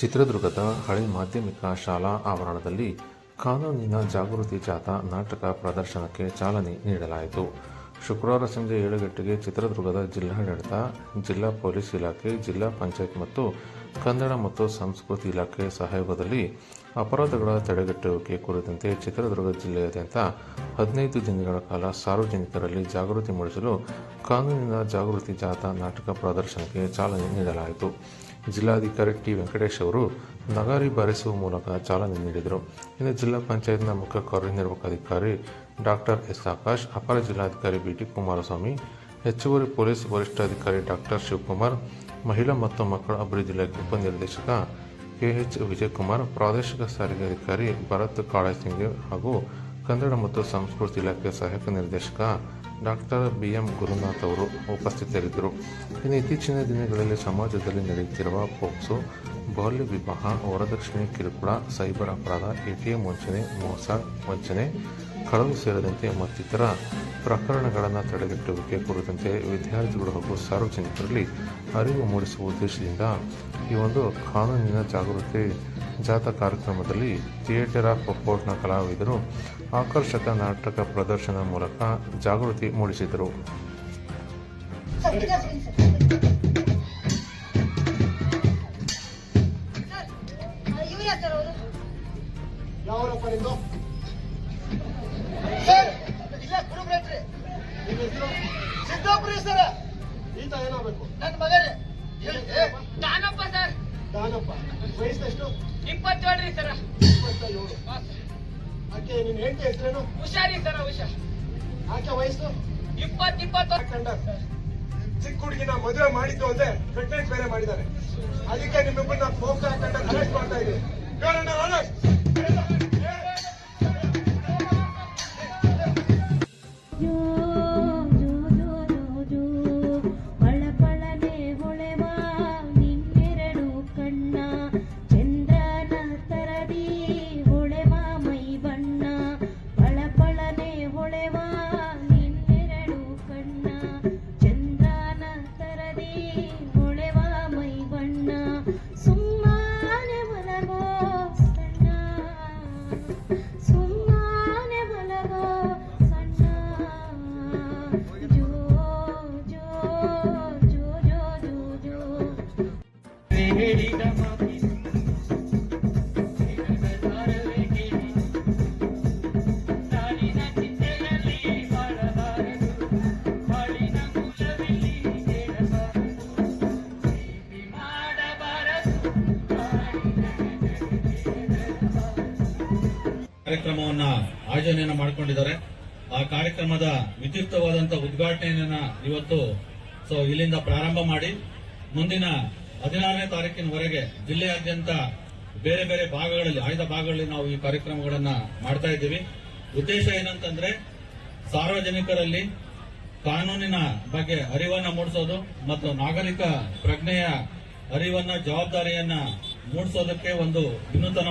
ಚಿತ್ರದುರ್ಗದ ಹಳೆ ಮಾಧ್ಯಮಿಕ ಶಾಲಾ ಆವರಣದಲ್ಲಿ ಕಾನೂನಿನ ಜಾಗೃತಿ ಜಾಥಾ ನಾಟಕ ಪ್ರದರ್ಶನಕ್ಕೆ ಚಾಲನೆ ನೀಡಲಾಯಿತು. ಶುಕ್ರವಾರ ಸಂಜೆ ಏಳು ಗಂಟೆಗೆ ಚಿತ್ರದುರ್ಗದ ಜಿಲ್ಲಾಡಳಿತ, ಜಿಲ್ಲಾ ಪೊಲೀಸ್ ಇಲಾಖೆ, ಜಿಲ್ಲಾ ಪಂಚಾಯತ್ ಮತ್ತು ಕನ್ನಡ ಮತ್ತು ಸಂಸ್ಕೃತಿ ಇಲಾಖೆ ಸಹಯೋಗದಲ್ಲಿ ಅಪರಾಧಗಳ ತಡೆಗಟ್ಟುವಿಕೆ ಕುರಿತಂತೆ ಚಿತ್ರದುರ್ಗ ಜಿಲ್ಲೆಯಾದ್ಯಂತ ಹದಿನೈದು ದಿನಗಳ ಕಾಲ ಸಾರ್ವಜನಿಕರಲ್ಲಿ ಜಾಗೃತಿ ಮೂಡಿಸಲು ಕಾನೂನಿನ ಜಾಗೃತಿ ಜಾಥಾ ನಾಟಕ ಪ್ರದರ್ಶನಕ್ಕೆ ಚಾಲನೆ ನೀಡಲಾಯಿತು. ಜಿಲ್ಲಾಧಿಕಾರಿ ಟಿ ವೆಂಕಟೇಶ್ ಅವರು ನಗಾರಿ ಬಾರಿಸುವ ಮೂಲಕ ಚಾಲನೆ ನೀಡಿದರು. ಇನ್ನು ಜಿಲ್ಲಾ ಪಂಚಾಯತ್ನ ಮುಖ್ಯ ಕಾರ್ಯನಿರ್ವಾಹಕ ಅಧಿಕಾರಿ ಡಾಕ್ಟರ್ ಎಸ್ ಆಕಾಶ್, ಅಪರ ಜಿಲ್ಲಾಧಿಕಾರಿ ಬಿ ಟಿ ಕುಮಾರಸ್ವಾಮಿ, ಹೆಚ್ಚುವರಿ ಪೊಲೀಸ್ ವರಿಷ್ಠಾಧಿಕಾರಿ ಡಾಕ್ಟರ್ ಶಿವಕುಮಾರ್, ಮಹಿಳಾ ಮತ್ತು ಮಕ್ಕಳ ಅಭಿವೃದ್ಧಿ ಇಲಾಖೆ ಉಪನಿರ್ದೇಶಕ ಕೆಎಚ್ ವಿಜಯಕುಮಾರ್, ಪ್ರಾದೇಶಿಕ ಸಾರಿಗೆ ಅಧಿಕಾರಿ ಭರತ್ ಕಾಳಸಿಂಗ್ ಹಾಗೂ ಕನ್ನಡ ಮತ್ತು ಸಂಸ್ಕೃತಿ ಇಲಾಖೆ ಸಹಾಯಕ ನಿರ್ದೇಶಕ ಡಾಕ್ಟರ್ ಬಿ ಎಂ ಗುರುನಾಥ್ ಅವರು ಉಪಸ್ಥಿತರಿದ್ದರು. ಇನ್ನು ಇತ್ತೀಚಿನ ದಿನಗಳಲ್ಲಿ ಸಮಾಜದಲ್ಲಿ ನಡೆಯುತ್ತಿರುವ ಪೋಕ್ಸೋ ಬಾಲ್ಯ ವಿವಾಹ, ವರದಕ್ಷಿಣೆ, ಕಿರುಕುಳ, ಸೈಬರ್ ಅಪರಾಧ ಎಟಿಎಂ ವಂಚನೆ, ಮೋಸ ವಂಚನೆ, ಕಳವು ಸೇರಿದಂತೆ ಮತ್ತಿತರ ಪ್ರಕರಣಗಳನ್ನು ತಡೆಗಟ್ಟುವಿಕೆ ಕುರಿತಂತೆ ವಿದ್ಯಾರ್ಥಿಗಳು ಹಾಗೂ ಸಾರ್ವಜನಿಕರಲ್ಲಿ ಅರಿವು ಮೂಡಿಸುವ ಉದ್ದೇಶದಿಂದ ಈ ಒಂದು ಕಾನೂನಿನ ಜಾಗೃತಿ ಜಾಥಾ ಕಾರ್ಯಕ್ರಮದಲ್ಲಿ ಥಿಯೇಟರ್ ಆಫ್ ಕೋರ್ಟ್ನ ಕಲಾವಿದರು ಆಕರ್ಷಕ ನಾಟಕ ಪ್ರದರ್ಶನ ಮೂಲಕ ಜಾಗೃತಿ ಮೂಡಿಸಿದರು ಸರ್ ಇಪ್ಪತ್ತೇಳ್ರಿ ಸರ್. ಆಕೆ ಹೆಂಡತಿ ಹೆಸರೇನು? ಹುಷಾರಿ ಸರ್ ಹುಷಾರ್ ಆಕೆ ವಯಸ್ಸು? ಇಪ್ಪತ್ ಚಿಕ್ಕ ಹುಡುಗಿನ ಮದುವೆ ಮಾಡಿದ್ದು ಅಂದ್ರೆ ಪ್ರೆಗ್ನೆಂಟ್ ಬೇರೆ ಮಾಡಿದ್ದಾರೆ. ಅದಕ್ಕೆ ನಿಮ್ಮಿಬ್ಬರನ್ನ ಫೋಕ್ ಹಾಕೊಂಡು ಅರೆಸ್ಟ್ ಮಾಡ್ತಾ ಇದ್ದೀವಿ ಕಾರ್ಯಕ್ರಮವನ್ನ ಆಯೋಜನೆಯನ್ನ ಮಾಡಿಕೊಂಡಿದ್ದಾರೆ. ಆ ಕಾರ್ಯಕ್ರಮದ ವಿದ್ಯುಕ್ತವಾದಂತಹ ಉದ್ಘಾಟನೆಯನ್ನ ಇವತ್ತು ಸೊ ಇಲ್ಲಿಂದ ಪ್ರಾರಂಭ ಮಾಡಿ ಮುಂದಿನ ಹದಿನಾರನೇ ತಾರೀಕಿನವರೆಗೆ ಜಿಲ್ಲೆಯಾದ್ಯಂತ ಬೇರೆ ಬೇರೆ ಭಾಗಗಳಲ್ಲಿ, ಆಯ್ದ ಭಾಗಗಳಲ್ಲಿ ನಾವು ಈ ಕಾರ್ಯಕ್ರಮಗಳನ್ನ ಮಾಡ್ತಾ ಇದ್ದೀವಿ. ಉದ್ದೇಶ ಏನಂತಂದ್ರೆ ಸಾರ್ವಜನಿಕರಲ್ಲಿ ಕಾನೂನಿನ ಬಗ್ಗೆ ಅರಿವನ್ನ ಮೂಡಿಸೋದು ಮತ್ತು ನಾಗರಿಕ ಪ್ರಜ್ಞೆಯ ಅರಿವನ್ನ, ಜವಾಬ್ದಾರಿಯನ್ನ ಮೂಡಿಸೋದಕ್ಕೆ ಒಂದು ವಿನೂತನ